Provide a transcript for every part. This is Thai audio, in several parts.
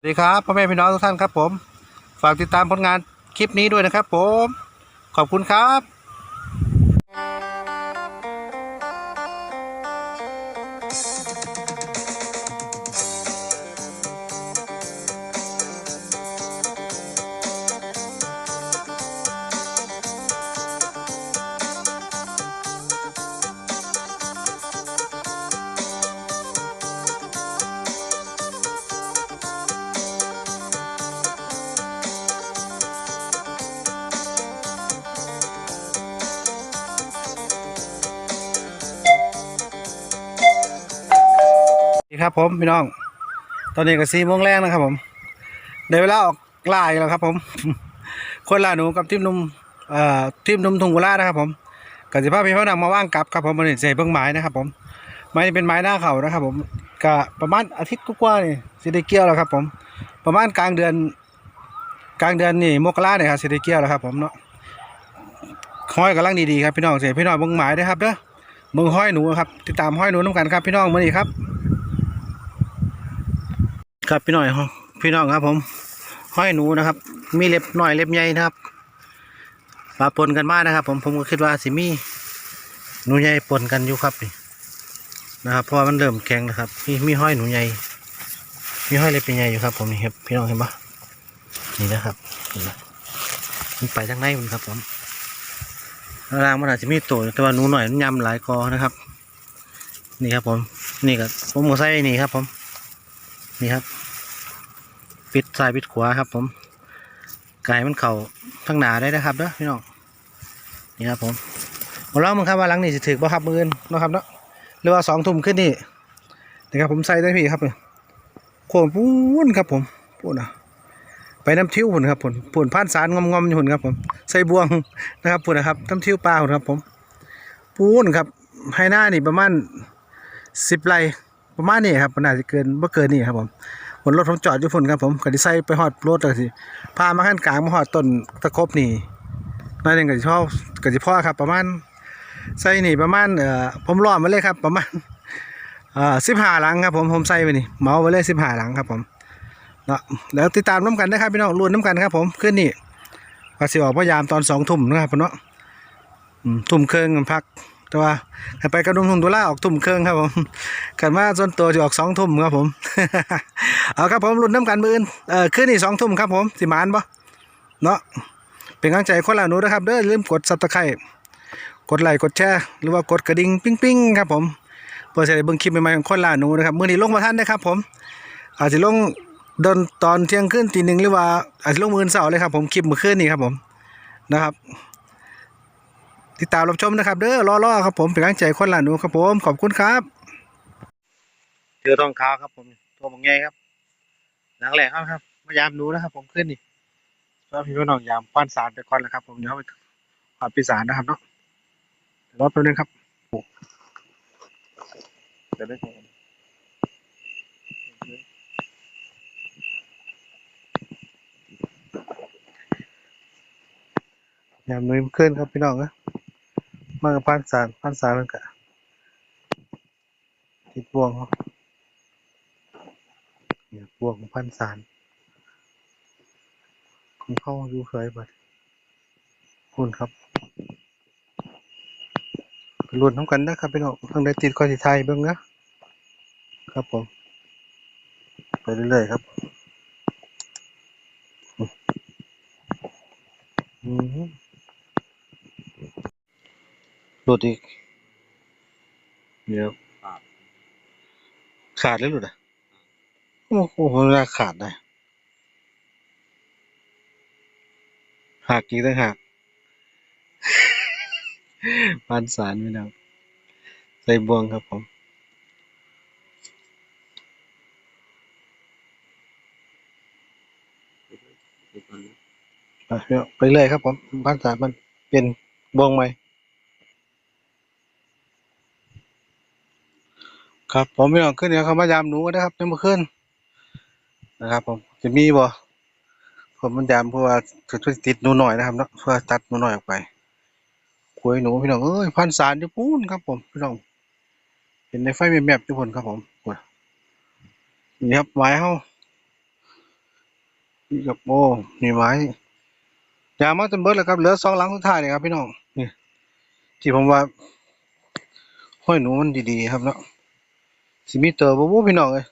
สวัสดีครับพ่อแม่พี่น้องทุกท่านครับผม ฝากติดตามผลงานคลิปนี้ด้วยนะครับผม ขอบคุณครับ ดีครับผมพี่น้อง ตอนนี้ก็สี่โมงแรกนะครับผมได้เวลาออกล่าอีกแล้วครับ ผม คนล่าหนูกับทีมนุ่มเอ่อทีมนุ่มทุงกุลานะครับ ผมกับสิภาพพี่พ่อนำมาว่างกลับครับผมมันเสียเพิ่งไม้นะครับ ผมไม้นี่เป็นไม้หน้าเขานะครับ ผมก็ประมาณอาทิตย์กว่าๆนี่สิได้เกี่ยวแล้วครับ ผม ประมาณกลางเดือน กลางเดือนนี่มกราเนี่ยครับสิได้เกี่ยวแล้วครับ ผมเนาะห้อยกำลังดีๆครับพี่น้องเสียพี่น้องเบิ่งหมายนะครับเด้อมึงห้อยหนูครับติดตามห้อยหนูน้ำกันครับพี่น้องมื่อนี้ครับ ครับพี่น้อยพี่น้องครับ ผม ห้อยหนูนะครับ มีเล็บหน่อยเล็บใหญ่นะครับปะปนกันมากนะครับ ผมผมก็คิดว่าสิมีหนูใหญ่ปนกันอยู่ครับนี่นะครับเพราะว่ามันเริ่มแข็งนะครับมีมีห้อยหนูใหญ่มีห้อยเล็บใหญ่อยู่ครับ ผมนี่ครับพี่น้องเห็นปะนี่นะครับเห็นปะมันไปทางในมันครับ ผมรางมันอาจจะมีตัวแต่ว่าหนูหน่อยมันยำหลายกอนะครับ นี่ครับผม นี่ก็ผมก็ใส่นี่ครับ ผม นี่ครับ ปิดซ้ายปิดขวาครับผมไก่มันเข่าทั้งหนาได้นะครับเด้อพี่น้องนี่ครับผมมาลองมึงครับว่าหลังนี่สิถือบ่ครับมืออื่นนะครับเนาะหรือว่าสองทุ่มขึ้นนี่นะครับผมใส่ได้พี่ครับโคนปูนครับผมปูนอะไปน้ำทิ้วผุนครับผุนผุนผ่านสารงอมๆอยู่ผุนครับผมใส่บวงนะครับผุนะครับน้ำทิ้วปลาผุนครับผมปูนครับให้หน้านี่ประมาณสิบไร่ ประมาณนี้ครับมันอาจจะเกินบ่เกินนี่ครับผมผลรถผมจอดอยู่ผุนครับผมก็ด้ใส่ไปหอดรถเลยสิพามาขั้นกลางมาหอดต้นตะครบนี่นั่นเองก็สิพ่อก็สิพ่อครับ ประมาณใส่นี่ประมาณเอ่อผมรอมาเลยครับ ประมาณเอ่อสิบห้าหลังครับผมผมใส่ไปนี่เมาไปเลยสิบห้าหลังครับผมเนาะแล้วติดตามน้ำกันนะครับพี่น้องรุนน้ำกันครับ ผมขึ้นนี่ว่าสิออกพยายามตอนสองทุ่มนะครับพี่น้องทุ่มครึ่งพัก แต่ว่าไปกระดุมทุ่มตัวล่าออกทุ่มเครึ่องครับผมกันว่าส่วนตัวจะออกสองทุ่มครับผม เอาครับผมรุ่นน้ำกันมืออื่นเออขึ้นนี่สองทุ่มครับผมสิมานปะเนาะเป็นกำลังใจคนละหนูนะครับเด้อลืมกดซับสไครต์กดไลค์กดแชร์หรือว่ากดกระดิ่งปิ้งปิ้งๆครับผมเพื่อจะได้เบิ่งคลิปใหม่ๆของคนละหนูนะครับมือนี้ลงมาท่านนะครับผมอาจจะลงดนตอนเที่ยงคืนตีหนึ่งหรือว่าอาจจะลงมืออเสาร์เลยครับผมคลิปมื่อคืนนี้ครับผมนะครับ ติดตามรับชมนะครับ เด้อรอๆครับผมเป็นกำลังใจคนละหนูครับผมขอบคุณครับเจอทองขาวครับผมตัวบางใหญ่ครับหลังแหลกครับครับพยายามดูนะครับ ผมขึ้นนี่ก็พี่น้องยามป้านสารไปก่อนแล้วครับ ผมเดี๋ยวไปขวาดปีศาจนะครับเนาะรอแป๊บนึงครับเดี๋ยวได้ครับยามนุ้ยขึ้นครับพี่น้องนะ มากับป้านสารป้านสารมันกะติดบ่วงครับเนี่ยบ่วงของป้านสารผมเข้าดูเคยไปคุณครับรุ่นน้ำกันนะครับพี่น้องทางใดติดคอยสิไทยเบิ่งนะครับผม ไปเรื่อยๆครับอืม หลุดอีกเดี๋ยวขาดหรือหลุดอะ โอ้โหน่าขาดได้หักอีกต่างหากปานสารพี่น้องใส่บวงครับผมไปเรื่อยไปเรื่อยครับผมปานสารมันเป็นบวงใหม่ ครับผมพี่น้องขึ้นเดี๋ยวเขามายามหนูนะครับยังมาขึ้นนะครับ ผมจะมีบ่ผมมันยามเพราะว่าจะช่วยติดหนูหน่อยนะครับเนาะเพื่อตัดหนูหน่อยออกไปคุยหนูพี่น้องเอ้ยพันสารอยู่ปูนครับ ผมพี่น้องเห็นในไฟแมบๆทุกคนครับ ผมนี่ครับไม้เฮานี่ครับโอ้มีไม้ยามาจนเบิดแล้วครับเหลือสองหลังสุดท้ายนี่ครับพี่น้องนี่ที่ผมว่าห้อยหนูมันดีๆครับเนาะ สิมีเตอร์บ่บ่พี่น้องเอ้ย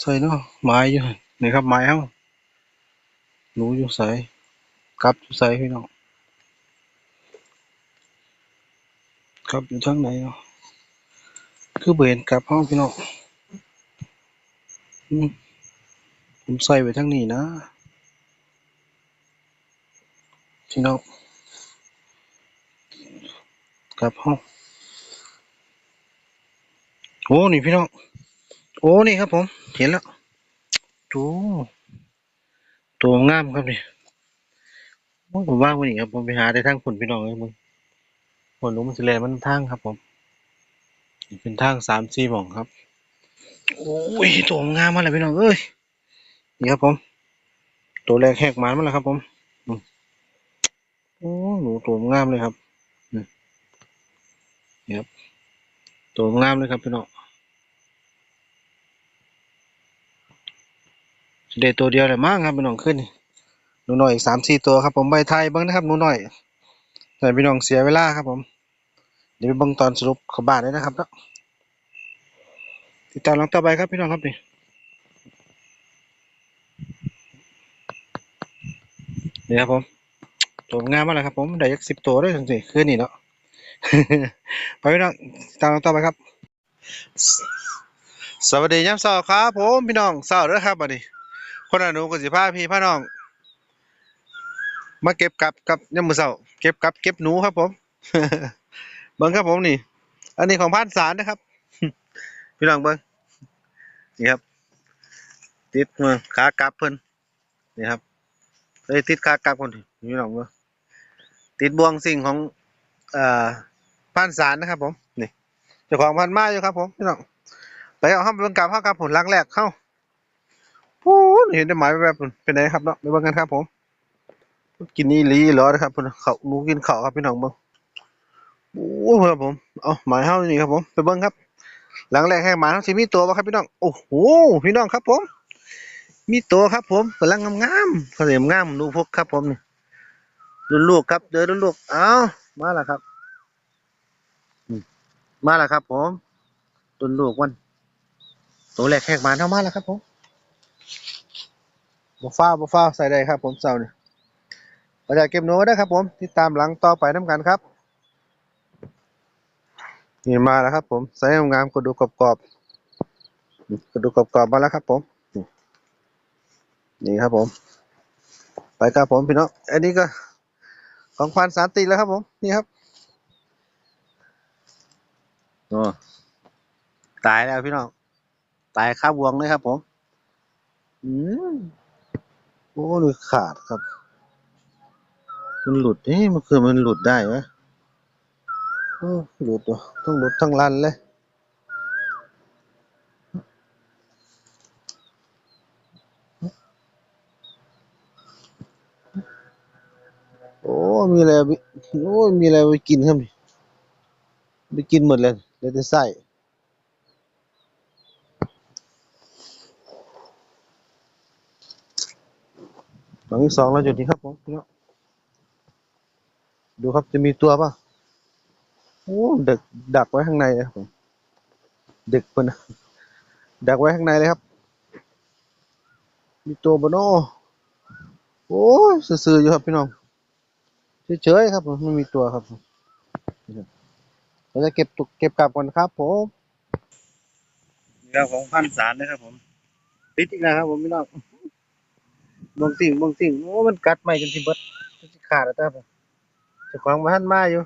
ใส่เนาะไม้อยู่นนี่ครับไม้เฮาหนูอยู่ใส่กลับอยู่ใส่พี่น้องกลับอยู่ทางไหนเนาะคือเห็นกลับเฮาพี่น้องผมใส่ไว้ทางนี้นะพี่น้องกลับห้อง โอ้นี่พี่น้อง โอ้นี่ครับผม เห็นแล้วตัวตัวงามครับนี่ผมว่างวันนี้ครับผมไปหาได้ทางผลพี่น้องเลยมึงผลรู้มันสิแลมันทางครับผมเป็นทางสามสี่หม่องครับ โอ้ยตัวงามมาแล้วพี่น้องเอ้ยนี่ครับผม ตัวแรกแหกมันมาแล้วครับผมโอ้หนูตัวงามเลยครับนี่ครับตัวงามเลยครับพี่น้อง สิได้ตัวเดียวเลยมั้งครับพี่น้องขึ้นหนูหน้อยสามสี่ตัวครับผมใบไทยเบิ้งนะครับหนูหน้อยแต่พี่น้องเสียเวลาครับผม เดี๋ยวไปเบิ้งตอนสรุปขบานเลยนะครับแล้วติดตามหลังต่อไปครับพี่น้องครับนี่นี่ครับผมตัวงามมากเลยครับผมได้ยักสิบตัวด้วยจริงๆคืนนี้เนาะไปพี่น้องตามต่อไปครับ สวัสดียามเช้าครับผมพี่น้องเช้าเด้อครับบัดนี้ คนอนุก็สิพาพี่พาน้อง มาเก็บกับกับยามมื้อเช้าเก็บกับเก็บหนูครับผมเบิ่งครับผมนี่ อันนี้ของพานสารนะครับ พี่น้องเบิ่งนี่ครับ ติดมาขากลับเพิ่นนี่ครับเลยติดขากลับคนพี่น้องเบิ่งติดบ่วงสิ่งของเอ่อผ่านสารนะครับ ผมนี่เจ้าของพันธุ์มาอยู่ครับ ผมพี่น้องไปเอาห้ามเบิ่งกับเข้ากับผลลังแรกเข้า พูนเห็นได้หมายแบบเป็นไงครับเนาะไปเบิ่งกันครับ ผม กินนี่ลีเหรอนะครับเพิ่นเขาหนูกินข้าครับพี่น้องเบิ่งโอ้ครับผม เอาหมายเฮานี่ครับผมไปเบิ่งครับ หลังแรกให้หมาเฮาสิมีตัวบ่ครับพี่น้อง โอ้โหพี่น้องครับ ผม มีตัวครับ ผมกำลังงามๆเขาเรียกงามดูพวกครับ ผมนี่รุ่นลูกครับเจอรุ่นลูกเอามาแล้วครับ มาแล้วครับ ผมรุ่นลูกวันตัวแรกแขกหมาเข้ามาแล้วครับผม บฟ้าบฟ้าใส่ได้ครับ ผมเสาร์นี่เราจะเก็บหนูได้ครับ ผมติดตามหลังต่อไปน้ำกันครับนี่มาแล้วครับ ผมใส่งามๆกระดูกกรอบๆกระดูกกรอบๆมาแล้วครับ ผม นี่ครับผม ไปครับผมพี่น้องอันนี้ก็ของควานสารติแล้วครับ ผมนี่ครับโอ้ตายแล้วพี่น้องตายข้าววงเลยครับ ผม อืม โอ้ดูขาดครับ มันหลุดเอ๊ะมันคือมันหลุดได้ไหมหลุดว่ะต้องหลุดทั้งรันเลยโอ้ มีอะไรโอ้ มีอะไรไปกินครับไปกินหมดเลยเลยแต่ไส้ ลังที่สองแล้วจุดนี้ครับผมพี่น้องดูครับจะมีตัวป่ะโอ้ดักดักไว้ข้างในเลยครับผมดึกเพิ่นะดักไว้ข้างในเลยครับ มีตัวบโนโอ้ยซื่อๆอยู่ครับพี่น้องเฉยๆครับผมไม่มีตัวครับผมเราจะเก็บตุกเก็บกลับก่อนครับผมนี่ครับของพันสารนะครับผมติดอีกแล้วครับผมพี่น้อง บางสิ่งบางสิ่งโอ้มันกัดไม่จนสิเบิดจนสิขาดแล้วครับผมเจ้าของบ้านมาอยู่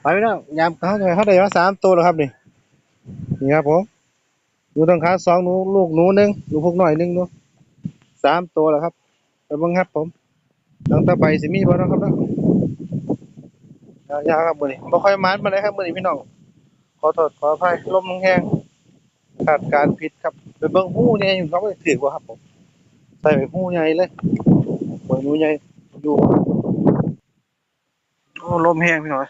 ไปพี่น้องยามเขาเขาได้มาสามตัวแล้วครับนี่นี่ครับผมดูต้องขาสองหนูลูกหนูหนึ่งลูกพวกหน่อยหนึ่งหนูสามตัวแล้วครับไปบิ่งครับผมหลังต่ไปสิมีบ่เนาะครับเนาะยาวครับมือนี้บ่ค่อยมานปานใดครับมือนี้พี่น้องขอโทษขออภัยลมแห้งขาดการผิดครับไปเบิ่งหูใหญ่อยู่เขาบ่ได้ถือบ่ครับผม ใส่ไปหูใหญ่เลยปล่อยหูใหญ่อยู่โอ้ลมแห้งพี่น้อย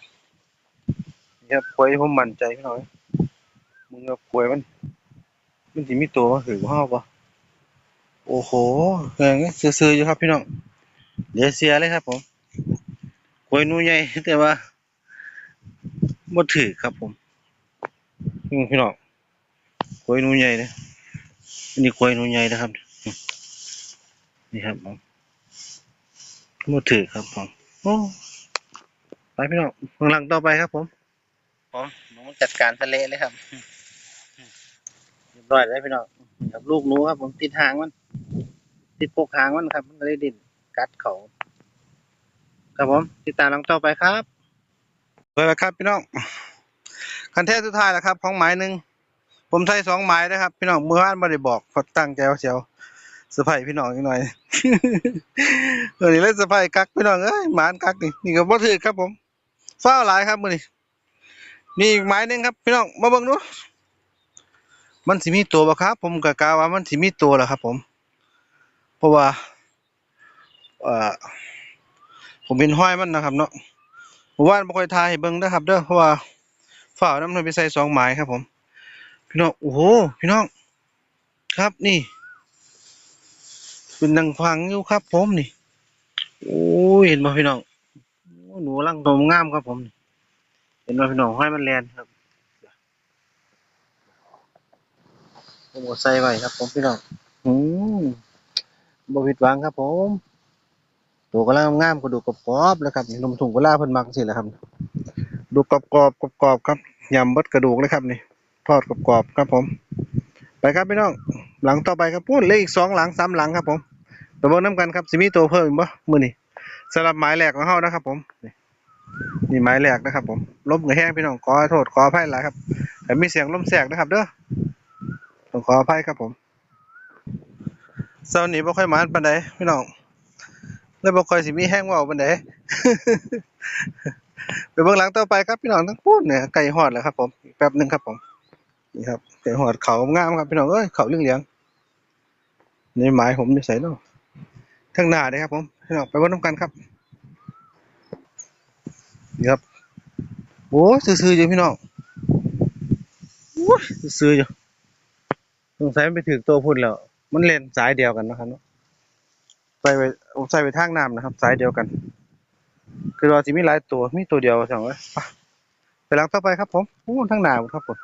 นี่ครับป่วยผมมั่นใจพี่น้อย มึงก็ป่วยมัน มันสิมีตัวมาถือบ่าบ่โอ้โหเออซื่อๆอยู่ครับพี่น้องเดี๋ยวเสียเลยครับ ผมกล้วยหนูใหญ่แต่ว่าบ่ถือครับผมพี่น้องกล้วยหนูใหญ่เลยอันนี้กล้วยหนูใหญ่นะครับ นี่ครับผมบ่ถือครับผมโอ้ไปพี่น้องข้างหลังต่อไปครับผมผมผมจัดการทะเลเลยครับเรียบร้อยแล้วพี่น้องนี่ครับลูกหนูครับ ผมติดหางมัน ติดปกหางมันครับ มันก็เลยดิ้นกัดเขาครับผม ติดตามหลังต่อไปครับไปแล้วครับพี่น้องคันเทศสุดท้ายแล้วครับ ของหมายหนึ่งผมใช้สองหมายนะครับ พี่น้องเมื่อวานไม่ได้บอกเขาตั้งใจว่าเชียว เซอร์ไพรส์พี่น้องอีกหน่อยเออนี่เล่นเซอร์ไพรส์กักพี่น้องเอ้ยหมานกักนี่นี่ก็บ่ถือครับผมฟ้าหลายครับมื้อนี้มีอีกหมายหนึงครับ พี่น้องมาเบิ่งดูมันสิมีตัวบ่ครับ ผมก็กะว่ามันสิมีตัวแหละครับ ผม เพราะว่าเอ่อผมเห็นห้อยมันนะครับ เนาะเมื่อวานบ่ค่อยทายให้เบิ่งเด้อครับ เด้อเพราะว่าฝ้าน้ำมันไปใส่สองหมายครับ ผม พี่น้องโอ้โหพี่น้อง ครับนี่ เป็นนังฟังอยู่ครับ ผมนี่ โอ้ยเห็นบ่พี่น้องหนูรังโตมงามครับผม เห็นบ่พี่น้องห้อยมันแลนครับผมก็ใส่ไว้ครับ ผมพี่น้องอืมบ่ผิดหวังครับ ผมตัวกำลังงามกระดูกกรอบๆแล้วครับนมถุงกะลาเพิ่นมักสิแหละครับ ดูกรอบๆกรอบๆครับยำบดกระดูกเลยครับนี่ทอดกรอบๆครับผม ไปครับพี่น้อง หลังต่อไปครับพูดเลยอีกสองหลังสามหลังครับผม ไปเบิ่งน้ำกันครับสิมีตัวเพิ่มอีกบ่มือนี้สำหรับหมายแรกของเฮานะครับ ผมนี่หมายแรกนะครับ ผมลมกับแห้งพี่น้องขอโทษขออภัยหลายครับแต่มีเสียงลมแสกนะครับ เด้อต้องขออภัยครับผมเช้านี้บ่ค่อยหมาปานใดพี่น้องแล้วบ่ค่อยสิมีแห้งว้าปานใดไปเบิ่งหลังต่อไปครับพี่น้องทั้งพูดเนี่ยไก่ฮอดแล้วครับ ผมแป๊บหนึ่งครับผมนี่ครับไก่ฮอดเขางามครับพี่น้องเอ้ยเขาเหลืองๆในหมายผมนี่ใส่เนาะ ทั้งหน้าเลยครับผมพี่น้องไปเบิ่งนํกันครับนี่ครับโอ้ซื่อๆอยู่พี่น้องโอ้ยซื่อๆอยู่สงสัยมันไปถึงตัวพุ่นแล้ว มันเล่นสายเดียวกันนะครับเนาะไปไปใส่ไปทางน้ำนะครับ สายเดียวกัน คือว่าสิมีหลายตัวมีตัวเดียวสั่งไว้ไปไปหลังต่อไปครับผมโอ้ทั้งหนาวครับผม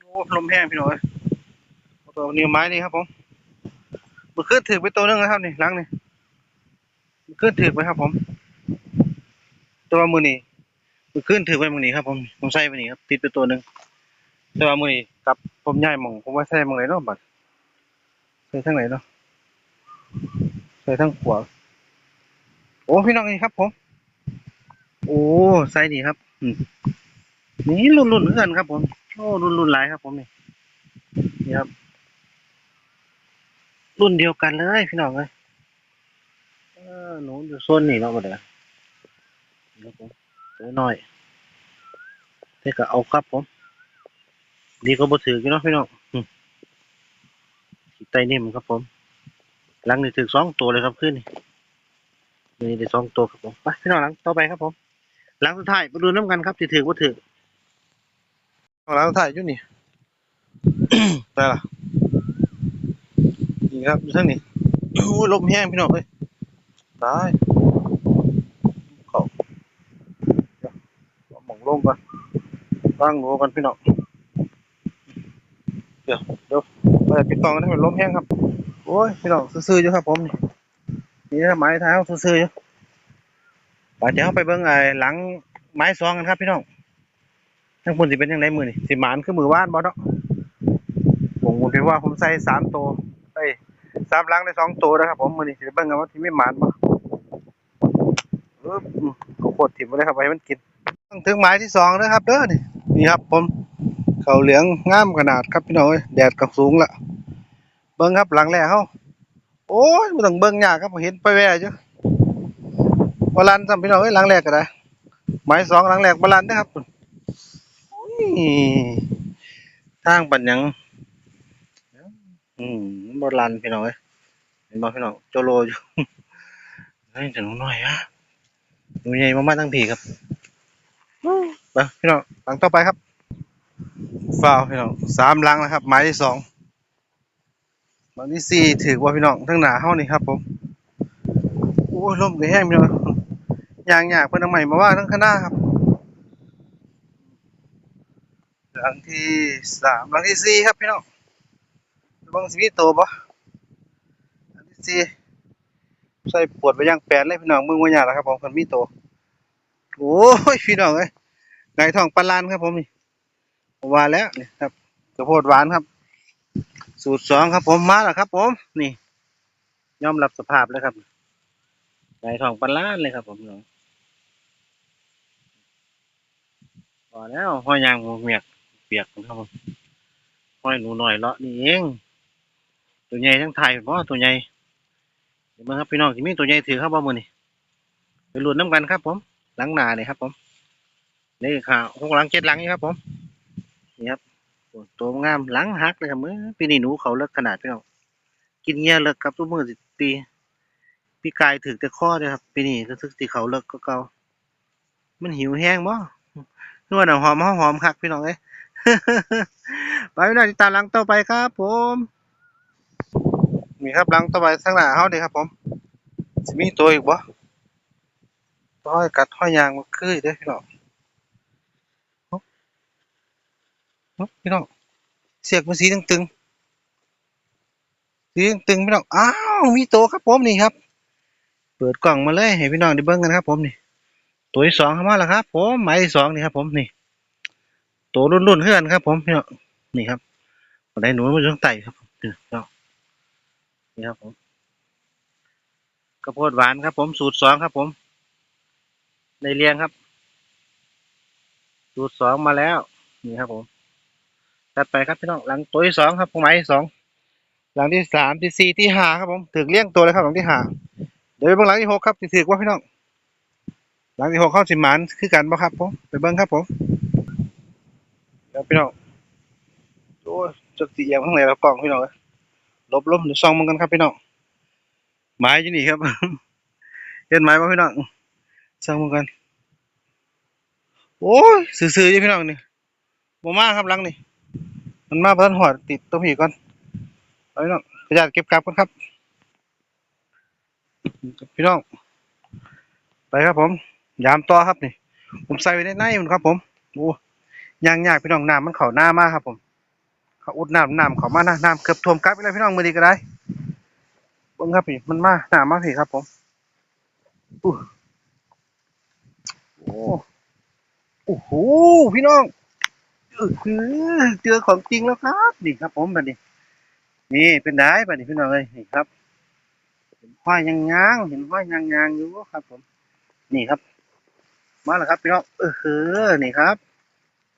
โอ้ลมแห้งพี่น้อย ตัวนี้วไม้นี่ครับผมมันขึ้นถือไปตัวหนึงนะครับนี่หลังนี่มันขึ้นถือไปครับผม ตัวมือนี่มันขึ้นถือไปมือนี่ครับผมผมใส่ไปนี่ครับติดไปตัวหนึ่งต่ว่ามือนี่กับผมย้ายมองผมว่าใส่มองไหนเนาะบัดใส่ทั้งไหนเนาะใส่ทั้งขวาโอ้พี่น้องนี่ครับผม โอ้ไซส์นี่ครับอืมนี่รุ่นรุ่นเพื่อนครับผมโอ้รุ่นรุ่นหลายครับผมนี่นี่ครับ รุ่นเดียวกันเลยพี่น้องเลยหนูอยู่โซนนี่เนาะบ่เด้อครับผมตัวน้อยแต่ก็เอาครับผม ดีก็บ่ถือกันเนาะพี่น้องขีไตนิ่มครับผม หลังนี่ถึงสองตัวเลยครับขึ้นนี่นี่ได้สองตัวครับผมไปพี่น้องหลังต่อไปครับผม หลังสุดท้ายมาดูน้ำกันครับที่ถือว่ถือหลังสุดท้ายอยู่นี่ได้ละ นี่ครับอยู่ทั้งนี้โอ้ยลมแห้งพี่น้องเอ้ยตายเขาเดี๋ยวเอาหมองลงก่อนตั้งหัวกันพี่น้องเดี๋ยวเดี๋ยวไปปิดกล้องกันให้มันลมแห้งครับโอ้ยพี่น้องซื่อๆอยู่ครับผมนี่นี่นะไม้เท้าซื่อๆอยู่ไปเดี๋ยวเราไปเบิ่งไอ้หลังไม้ซองกันครับพี่น้องทั้งคนสิเป็นยังไงมือนี่สิหมานคือมือว่านบ่เนาะผมผมคิดว่าผมใส่สามตัวเอ้ย สามหลังได้สองตัวนะครับผมมือนี่สิเบิ่งกันว่าที่ไม่หมานบ่เออขาโคตรถิ่มเลยครับไปให้มันกินถึงไม้ที่สองนะครับเด้อนี่นี่ครับ ผมเขาเหลืองงามขนาดครับพี่น้องเอ้ยแดดก็สูงละเบิ่งครับหลังแรกเฮาโอ้ยบ่ต้องเบิ่งยากครับผมเห็นไปแว่อยู่บ่ลันซ้ำพี่น้องเอ้ยหลังแรกก็ได้หมายสองหลังแรกบ่ลันเด้อครับโอ้ยทางปัญญัง อืมบ่ลันพี่น้องเอ้ยเห็นบ่พี่น้องโจโลอยู่เฮ้ยจะหนูน้อยอะหนูใหญ่มากๆทั้งผีครับไปพี่น้องหลังต่อไปครับฟ้าวพี่น้องสามลังนะครับ หมายที่สองหมายที่สี่ถือว่าพี่น้องทั้งหนาเฮานี่ครับ ผมโอ้ยลมก็แห้งพี่น้องยางยากเพิ่อาใหม่มาว่าทั้งคณะครับหลังที่สามหลังที่สี่ครับพี่น้อง ระวังสิมีโตบ่หลังที่สี่ใส่ปวดไปย่างแปดเลยพี่น้องมึงว่าอย่างละครับผมคนมีโตโอ้ยพี่น้องเอ้ยไก่ทองปลาลานครับผมนี่ผมว่าแล้วนี่ครับกระโพดหวานครับ สูตรสองครับผมมาแล้วครับ ผม นี่ยอมรับสภาพเลยครับไก่ทองปลาลานเลยครับ ผมน้องพอแล้วห้อยยางหมูเมียกเปียกครับผมห้อยหนูหน่อยเลาะนี่เอง ตัวใหญ่ทั้งไทยเพราะตัวใหญ่เดี๋ยวมาครับพี่น้องที่มีตัวใหญ่ถือครับบ่มือนี่ไปลุ้นน้ำกันครับ ผมหลังหนาเนี่ยครับ ผมนี่ค่ะหกหลังเจ็ดหลังนี่ครับ ผมนี่ครับตัวงามหลังหักเลยครับมือปีนี้หนูเขาเลิกขนาดพี่น้องกินเงี้ยเลิกครับทุกมือสิปีปีกายถือแต่ข้อเลยครับปีนี้รู้สึกที่เขาเลิกก็เก่ามันหิวแห้งบ่นวดหอมหอมคักพี่น้องเอ้ยไปพี่น้องติดตามหลังต่อไปครับ ผม นี่ครับหลังต่อไปข้างหน้าเฮาเด้ครับผมสิมีตัวอีกบ่ต้อยกัดห้อยยางมาคือเด้อพี่น้องโอ๊ะโอ๊ะพี่น้องเสียกมันสีตึงๆสีตึงๆพี่น้องอ้าวมีตัวครับผมนี่ครับ เปิดกล่องมาเลยให้พี่น้องได้เบิ่งกันครับ ผมนี่ ตัวที่สองเข้ามาแล้วครับ ผมหมายที่สองนี่ครับ ผมนี่ ตัวรุ่นๆเพื่อนครับ ผมพี่น้องนี่ครับบันไดหนูมันอยู่ข้างใต้ครับนี่เนาะ นี่ครับผมกระโพดหวานครับ ผมสูตรสองครับ ผมในเรียงครับ สูตรสองมาแล้ว นี่ครับผมตัดไปครับพี่น้องหลังตัวที่สองครับผมหมายที่สองหลังที่สามที่สี่ที่ห้าครับผมถึงเลี้ยงตัวเลยครับหลังที่ห้าเดี๋ยวไปเบิ่งหลังที่หกครับที่ถือว่าพี่น้องหลังที่หกเข้าสิมานคือกันบ่ครับผมไปเบิ่งครับผมเดี๋ยวพี่น้องโอ้จักสีเอียงข้างไหนแล้วกล้องพี่น้องเอ้ย ลบลบเดี๋ยวซองมันกันครับพี่น้องไม้ยู่นี่ครับเห็นไม้ป่ะพี่น้องซองมันกัน โอ้ยซื่อๆยู่พี่น้องนี่บ่มาครับลังนี่มันมาเพิ่นหอดติดตัวผีก่อนเอาพี่น้องกระดาษเก็บกลับกันครับ พี่น้องไปครับผม ยามต่อครับนี่ ผมใส่ไว้ในในมันครับ ผมโอ้ยางยากพี่น้องน้ำมันเข้าหน้ามากครับผม เขาอุดน้ำน้ำเขามานะน้ำเกือบท่วมกลับไปเลยพี่น้องมือดีก็ได้เบิ่งครับพี่มันมาน้ำมาพี่ครับผมอู้โอ้โอ้โหพี่น้องเออเจอของจริงแล้วครับนี่ครับ ผมแบบนี้ นี่เป็นได้แบบนี้พี่น้องเลยนี่ครับเห็นห้อยยางยางเห็นห้อยยางยางอยู่ครับ ผม นี่ครับ มาแล้วครับพี่น้องเออคือนี่ครับ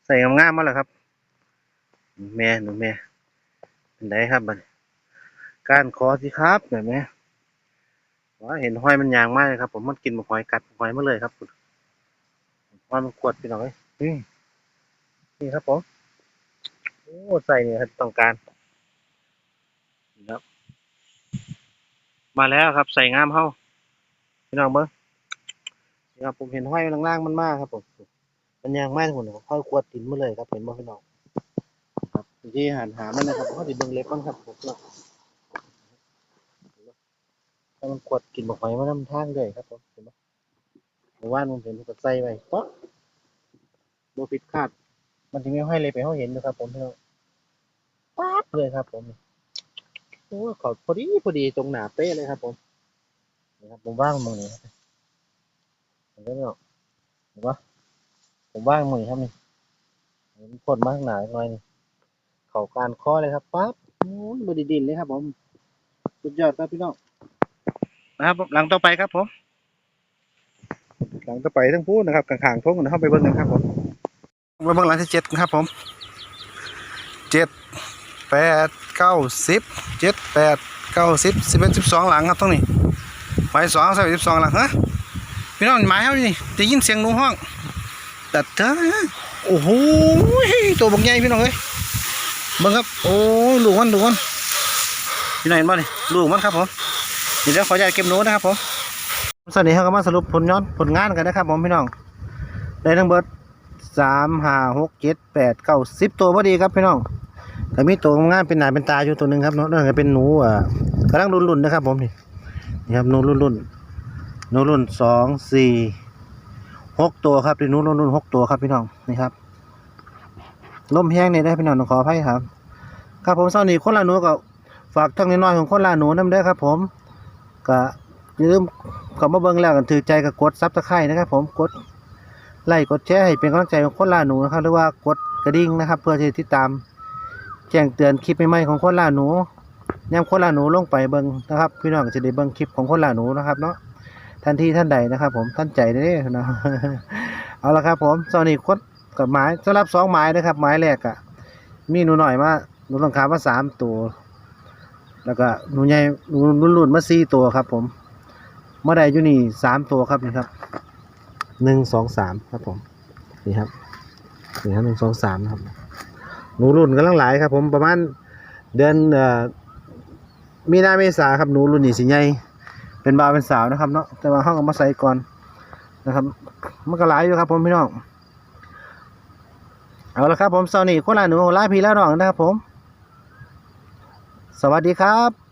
ใส่งามๆมาแล้วครับ แม่หนูแม่เป็นไงครับบัดนี้การคอสิครับแบบนี้ว่าเห็นห้อยมันยางมากเลยครับ ผมมันกินหอยกัดหอยมาเลยครับคุณหอยมันขวดพี่น้อยนี่นี่ครับผมโอ้ใส่เนี่ยครับต้องการครับมาแล้วครับ ใส่งามเฮ้าพี่น้องเบิ้งนี่ครับผมเห็นห้อยล่างๆมันมากครับผมมันยางมากผมค่อยขวดตินมาเลยครับเห็นบ่พี่น้อง ที่หันหามันนะครับเขาติเบิ่งเล็บมันครับผมเนาะถ้ามันขวดกินบ่หอยมันนำทางเลยครับผมเห็นบ่เมื่านผมเห็นมันก็ใส่ไว้ป๊ะบ่ผิดคาด มันจะมีห้อยเล็บไปเขาเห็นนะครับ ผมพี่น้องป๊าบเลยครับ ผมโอ้เขาพอดีพอดีตรงหนาเป๊ะเลยครับ ผมนี่ครับผมว่างมึงนี่ครับเห็นไหมพี่น้องเห็นปะผมว่างมือครับนี่เห็นผลมากหนาหน่อยนี่ เขาการข้อเลยครับปั๊บโอ้ยบไดีดินเลยครับ ผมสุดยอดครับพี่น้องนะครับหลังต่อไปครับผมหลังต่อไปทั้งพูดนะครับข้างๆทงนะครับไปเบิ่งกันครับผมไปเบิ่งหลังที่เจ็ดครับ ผมเจ็ดแปดเก้าสิบเจ็ดแปดเก้าสิบสิบเอ็ดสิบสองหลังครับตรงนี้ไฟสองใส่สิบสองหลังฮะพี่น้องหมายเขานี่ได้ยินเสียงหนูห้องตัดเถอะโอ้โหตัวบักใหญ่พี่น้องเอ้ย เบิ่งครับ โอ้ลูกมันลูกมันพี่น้องเห็นบ่นี่ลูกมันครับผมเดี๋ยวขออนุญาตเก็บหนูนะครับผมสวัสดีครับก็มาสรุปผลย้อนผลงานกันนะครับผมพี่น้องได้ทั้งเบิดสามห้าหกเจ็ดแปดเก้าสิบตัวพอดีครับพี่น้องแต่มีตัวงามเป็นหนาเป็นตาอยู่ตัวหนึ่งครับเนาะนั่นก็เป็นหนูอ่ากำลังรุ่นๆนนะครับผมนี่นี่ครับหนูรุ่นๆหนูรุ่นสองสี่หกตัวครับหนูรุ่นรุ่นหกตัวครับพี่น้องนี่ครับ ลมแห้งเนี่ยได้พี่น้องต้องขออภัยครับ ครับผมเช้านี้คนละหนูก็ฝากทั้งน้อยของคนละหนูน้ำเด้ครับ ผมก็อย่าลืมเข้ามาเบิ่งแล้วกันถือใจก็กดซับสไครต์นะครับ ผมกดไลค์กดแชร์ให้เป็นกำลังใจของคนละหนูนะครับหรือว่ากดกระดิ่งนะครับ เพื่อที่จะติดตาม แจ้งเตือนคลิปใหม่ๆของคนละหนูยามคนละหนูลงไปเบิ่งนะครับ พี่น้องก็จะได้เบิ่งคลิปของคนละหนูนะครับเนาะทันทีท่านใดนะครับ ผมท่านใจเด้อนะเอาละครับ ผมเช้านี้คน กับหมายสำหรับสองหมายนะครับหมายแรกอะมีหนูหน่อยมาหนูต้องขามาสามตัว แล้วก็หนูใหญ่หนูรุ่นๆมาสี่ตัวครับ ผมเมื่อใดอยู่นี่สามตัวครับนี่ครับหนึ่งสองสามครับผมนี่ครับนี่ครับหนึ่งสองสามครับหนูรุ่นกำลังหลายครับ ผมประมาณเดือนเอ่อมีนาเมษาครับหนูรุ่นนี้สิใหญ่เป็นบ่าวเป็นสาวนะครับเนาะแต่ว่าห้องเอามาใส่ก่อนนะครับมันก็หลายอยู่ครับผมพี่น้อง เอาละครับผมเซานี่คนละหนูลาพี่แล้วน้องนะครับผม สวัสดีครับ